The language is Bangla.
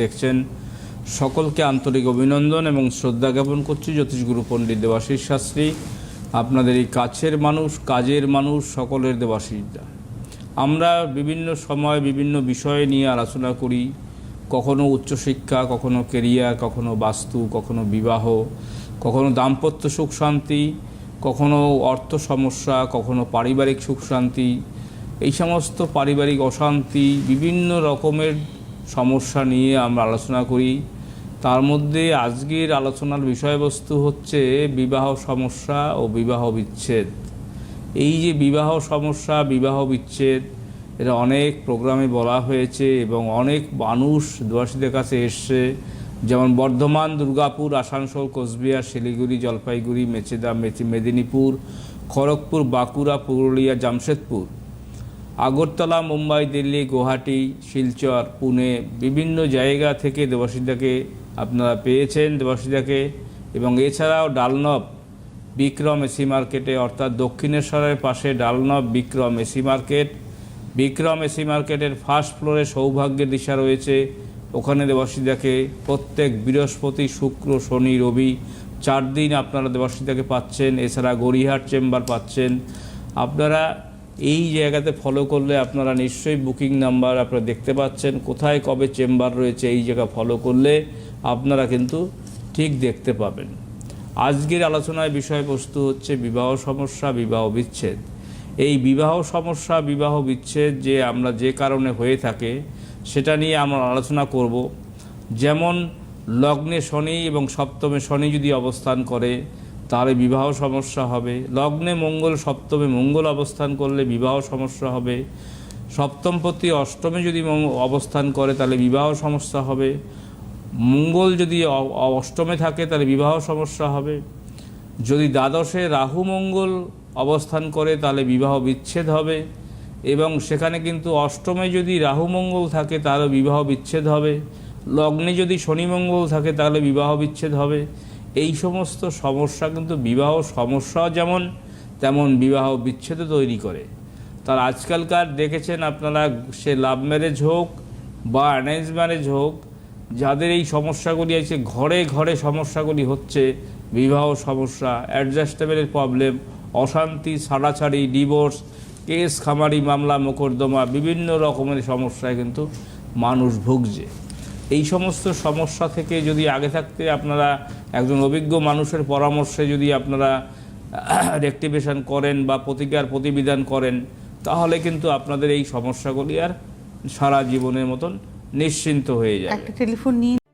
দেখছেন, সকলকে আন্তরিক অভিনন্দন এবং শ্রদ্ধা জ্ঞাপন করছি জ্যোতিষগুরু পণ্ডিত দেবাশিস শাস্ত্রী, আপনাদের এই কাছের মানুষ, কাজের মানুষ, সকলের দেবাশিসদা। আমরা বিভিন্ন সময় বিভিন্ন বিষয় নিয়ে আলোচনা করি, কখনো উচ্চশিক্ষা কখনো কেরিয়ার, কখনো বাস্তু, কখনো বিবাহ, কখনো দাম্পত্য সুখ শান্তি, কখনো অর্থ সমস্যা, কখনো পারিবারিক সুখ শান্তি, এই সমস্ত পারিবারিক অশান্তি, বিভিন্ন রকমের সমস্যা নিয়ে আমরা আলোচনা করি। তার মধ্যে আজকের আলোচনার বিষয়বস্তু হচ্ছে বিবাহ সমস্যা ও বিবাহ বিচ্ছেদ। এই যে বিবাহ সমস্যা, বিবাহ বিচ্ছেদ, এটা অনেক প্রোগ্রামে বলা হয়েছে এবং অনেক মানুষ দোয়াশীদের কাছে এসছে। যেমন বর্ধমান, দুর্গাপুর, আসানসোল, কোচবিহার, শিলিগুড়ি, জলপাইগুড়ি, মেচেদা মেচি মেদিনীপুর, খড়গপুর, বাঁকুড়া, পুরুলিয়া, জামশেদপুর। আগরতলা, মুম্বাই, দিল্লি, গুয়াহাটি, শিলচর, পুনে বিভিন্ন জায়গা থেকে দেবাসিদাকে আপনারা পেয়েছেন দেবাসিদাকে এবং এছাড়াও ডালনব, বিক্রম এসি মার্কেটে, অর্থাৎ দক্ষিণেশ্বরের পাশে ডালনব, Vikram AC market. Vikram AC মার্কেটের ফার্স্ট ফ্লোরে সৌভাগ্যের দিশা রয়েছে। ওখানে দেবাসিদাকে প্রত্যেক বৃহস্পতি, শুক্র, শনি, রবি চার দিন আপনারা দেবাসিদাকে পাচ্ছেন। এছাড়া গড়িহাট চেম্বার পাচ্ছেন। আপনারা এই জায়গাতে ফলো করলে আপনারা নিশ্চয়ই বুকিং নাম্বার আপনারা দেখতে পাচ্ছেন, কোথায় কবে চেম্বার রয়েছে এই জায়গা ফলো করলে আপনারা কিন্তু ঠিক দেখতে পাবেন। আজকের আলোচনায় বিষয়বস্তু হচ্ছে বিবাহ সমস্যা, বিবাহ বিচ্ছেদ। এই বিবাহ সমস্যা, বিবাহ বিচ্ছেদ যে আমরা যে কারণে হয়ে থাকে, সেটা নিয়ে আমরা আলোচনা করব। যেমন লগ্নে শনি এবং সপ্তমে শনি যদি অবস্থান করে তাহলে বিবাহ সমস্যা হবে। লগ্নে মঙ্গল, সপ্তমে মঙ্গল অবস্থান করলে বিবাহ সমস্যা হবে। সপ্তমপতি অষ্টমে যদি অবস্থান করে তাহলে বিবাহ সমস্যা হবে। মঙ্গল যদি অষ্টমে থাকে তাহলে বিবাহ সমস্যা হবে। যদি দ্বাদশে রাহু মঙ্গল অবস্থান করে তাহলে বিবাহ বিচ্ছেদ হবে। এবং সেখানে কিন্তু অষ্টমে যদি রাহু মঙ্গল থাকে তাহলে বিবাহ বিচ্ছেদ হবে। লগ্নে যদি শনি মঙ্গল থাকে তাহলে বিবাহ বিচ্ছেদ হবে। এই সমস্ত সমস্যা কিন্তু বিবাহ সমস্যাও যেমন, তেমন বিবাহ বিচ্ছেদ তৈরি করে। তার আজকালকার দেখেছেন আপনারা, সে লাভ ম্যারেজ হোক বা অ্যারেঞ্জ ম্যারেজ হোক, যাদের এই সমস্যাগুলি আছে, ঘরে ঘরে সমস্যাগুলি হচ্ছে, বিবাহ সমস্যা অ্যাডজাস্টেবলের প্রবলেম অশান্তি, ছাড়াছাড়ি ডিভোর্স কেস খামারি, মামলা, মোকদ্দমা, বিভিন্ন রকমের সমস্যায় কিন্তু মানুষ ভুগছে। এই সমস্ত সমস্যা থেকে যদি আগে থাকতে আপনারা একজন অভিজ্ঞ মানুষের পরামর্শে যদি আপনারা রেক্টিভেশন করেন বা প্রতিকার প্রতিবিধান করেন, তাহলে কিন্তু আপনাদের এই সমস্যাগুলি আর সারা জীবনের মতন নিশ্চিন্ত হয়ে যায় একটা টেলিফোন নিয়ে